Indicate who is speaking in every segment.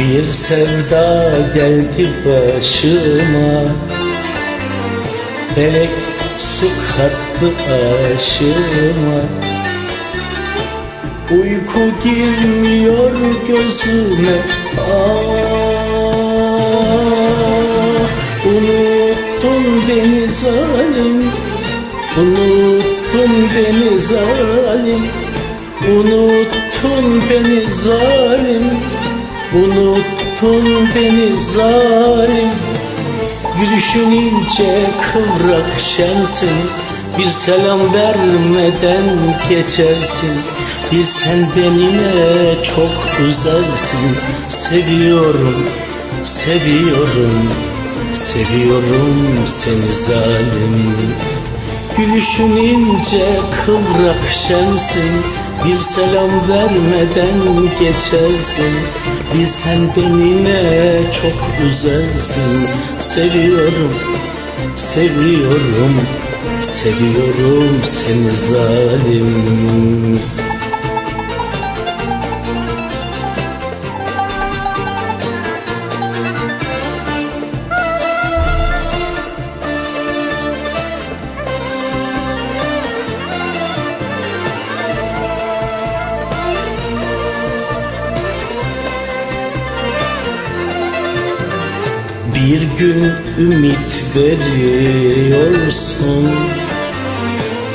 Speaker 1: Bir sevda geldi başıma. Felek su kattı aşıma. Uyku girmiyor gözüme. Ah unut zalim. Unuttun beni zalim. Unuttun beni zalim. Unuttun beni zalim. Gülüşün ince kıvrak şensin. Bir selam vermeden geçersin. Bir sen benimle çok güzelsin. Seviyorum, seviyorum Seviyorum seni zalim. Gülüşün ince kıvrak şensin. Bir selam vermeden geçersin. Bir sen benimle çok güzelsin Seviyorum, seviyorum. Seviyorum seni zalim Bir gün ümit veriyorsun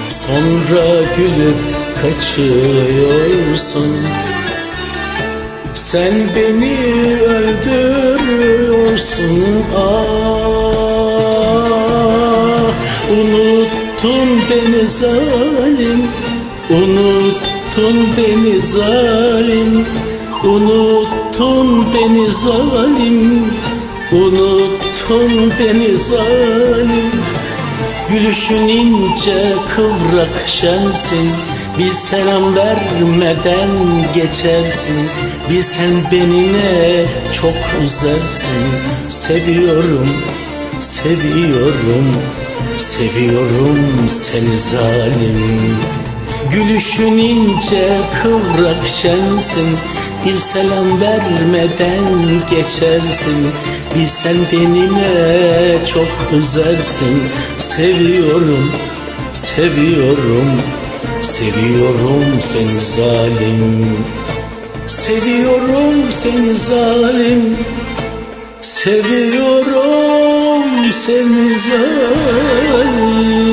Speaker 1: Sonra gülüp kaçıyorsun. Sen beni öldürüyorsun Ah. Unuttun beni zalim Unuttun beni zalim Unuttun beni zalim Unuttun beni zalim. Gülüşün ince kıvrak şensin. Bir selam vermeden geçersin. Bir sen benimle çok üzersin Seviyorum, seviyorum. Seviyorum seni zalim Gülüşün ince kıvrak şensin Bir selam vermeden geçersin. Bir sen benimle çok üzersin Seviyorum, seviyorum Seviyorum seni zalim. Seviyorum seni zalim Seviyorum seni zalim